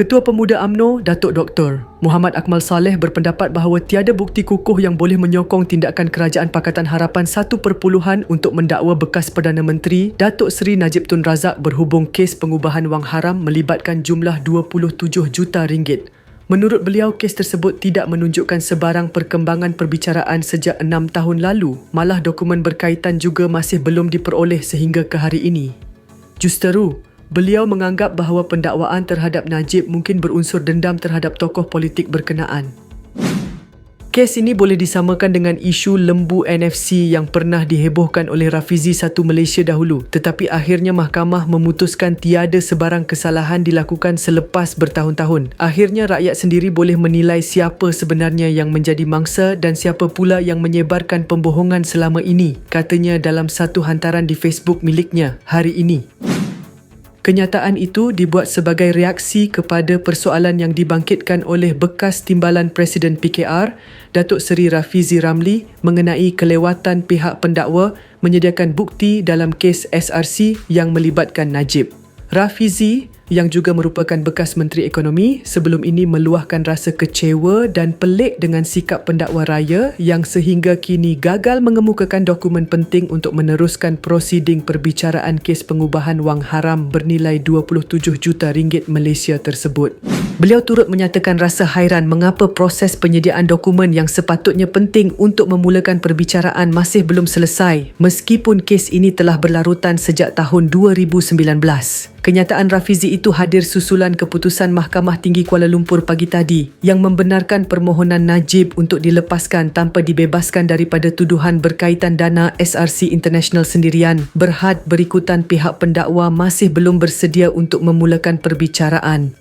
Ketua Pemuda AMNO, Datuk Dr. Muhammad Akmal Saleh berpendapat bahawa tiada bukti kukuh yang boleh menyokong tindakan Kerajaan Pakatan Harapan 1% untuk mendakwa bekas Perdana Menteri Datuk Seri Najib Tun Razak berhubung kes pengubahan wang haram melibatkan jumlah 27 juta ringgit. Menurut beliau, kes tersebut tidak menunjukkan sebarang perkembangan perbicaraan sejak enam tahun lalu, malah dokumen berkaitan juga masih belum diperoleh sehingga ke hari ini. Justeru, beliau menganggap bahawa pendakwaan terhadap Najib mungkin berunsur dendam terhadap tokoh politik berkenaan. Kes ini boleh disamakan dengan isu lembu NFC yang pernah dihebohkan oleh Rafizi Satu Malaysia dahulu tetapi akhirnya mahkamah memutuskan tiada sebarang kesalahan dilakukan selepas bertahun-tahun. Akhirnya rakyat sendiri boleh menilai siapa sebenarnya yang menjadi mangsa dan siapa pula yang menyebarkan pembohongan selama ini katanya dalam satu hantaran di Facebook miliknya hari ini. Kenyataan itu dibuat sebagai reaksi kepada persoalan yang dibangkitkan oleh bekas timbalan Presiden PKR, Datuk Seri Rafizi Ramli mengenai kelewatan pihak pendakwa menyediakan bukti dalam kes SRC yang melibatkan Najib. Rafizi yang juga merupakan bekas Menteri Ekonomi sebelum ini meluahkan rasa kecewa dan pelik dengan sikap pendakwa raya yang sehingga kini gagal mengemukakan dokumen penting untuk meneruskan prosiding perbicaraan kes pengubahan wang haram bernilai 27 juta ringgit Malaysia tersebut. Beliau turut menyatakan rasa hairan mengapa proses penyediaan dokumen yang sepatutnya penting untuk memulakan perbicaraan masih belum selesai meskipun kes ini telah berlarutan sejak tahun 2019. Kenyataan Rafizi itu hadir susulan keputusan Mahkamah Tinggi Kuala Lumpur pagi tadi yang membenarkan permohonan Najib untuk dilepaskan tanpa dibebaskan daripada tuduhan berkaitan dana SRC International sendirian berhad berikutan pihak pendakwa masih belum bersedia untuk memulakan perbicaraan.